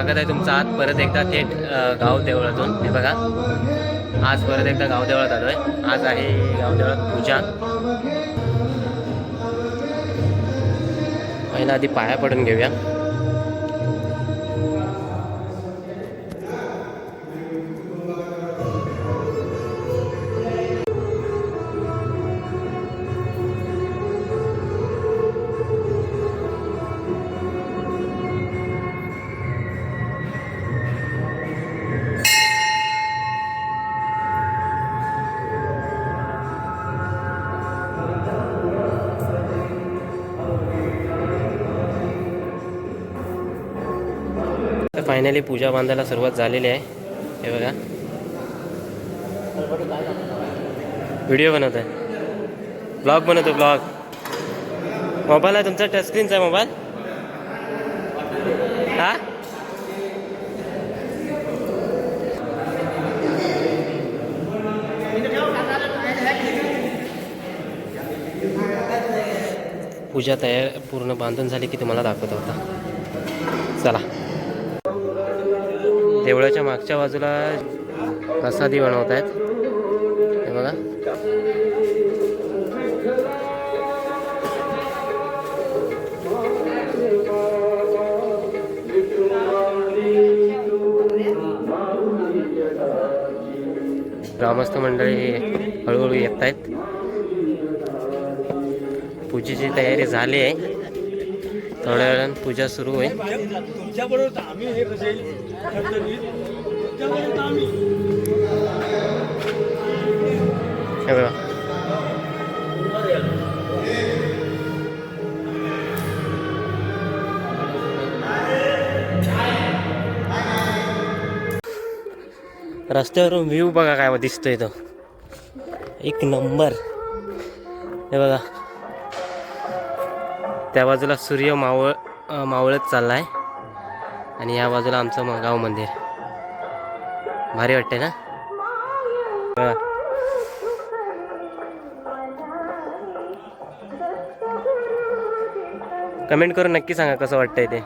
स्वागत आहे तुमचं आज परत एकदा थेट गावदेवळातून गाव देवळातून. हे बघा आज परत एकदा गाव देवळात आलो आहे आज आहे गाव देवळात पूजा. पहिला आधी पाया पडून घेऊया. फायनली पूजा बांधायला सुरुवात झालेली आहे. हे बघा. व्हिडिओ बनवत आहे. ब्लॉग बनवतो ब्लॉग. मोबाईल आहे तुमचा टचस्क्रीनचा आहे मोबाईल? हा? पूजा तयार पूर्ण बांधून झाली की तुम्हाला दाखवत होता. चला. देवळाच्या मागच्या बाजूला प्रसादी बनवत आहेत हे बघा. ग्रामस्थ मंडळी हळूहळू येत आहेत पूजेची तयारी झाली आहे. थोड्या वेळानं पूजा सुरू होईल. हे हे बघा. रस्त्यावरून व्ह्यू बघा काय दिसतोय तो. एक नंबर हे बघा. त्या बाजूला सूर्य मावळ मावळत चालला आहे आणि या बाजूला आमचं म- गाव मंदिर. भारी वाटते ना? कमेंट करून नक्की सांगा कसं वाटतंय ते.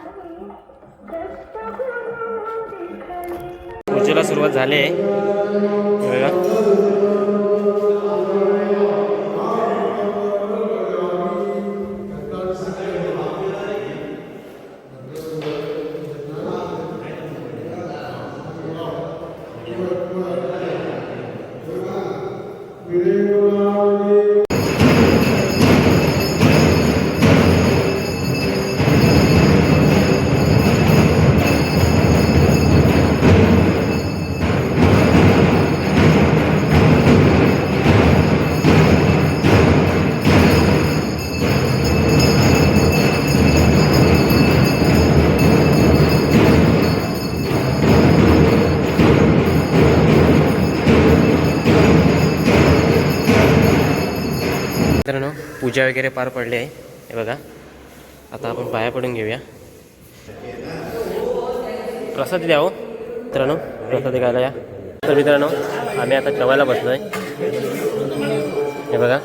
पूजेला सुरुवात झाली आहे. मित्रांनो पूजा वगैरे पार पडली आहे. हे बघा. आता आपण पाया पडून घेऊया. प्रसाद द्या हो मित्रांनो. प्रसाद घ्यायला या. तर मित्रांनो आम्ही आता जेवायला बसलो आहे हे बघा.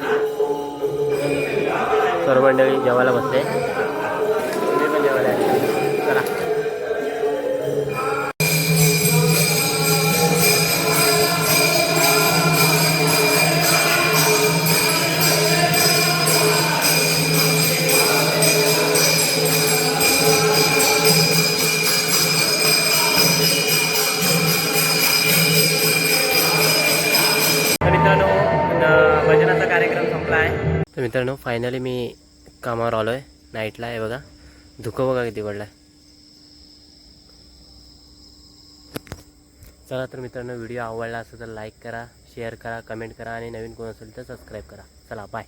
सर्व मंडळी जेवायला बसते तर मित्रांनो फायनली मी कामावर आलो आहे नाईटला आहे बघा. धुकं बघा किती पडलं आहे चला तर मित्रांनो व्हिडिओ आवडला असेल तर लाईक करा शेअर करा कमेंट करा आणि नवीन कोण असेल तर सबस्क्राईब करा. चला बाय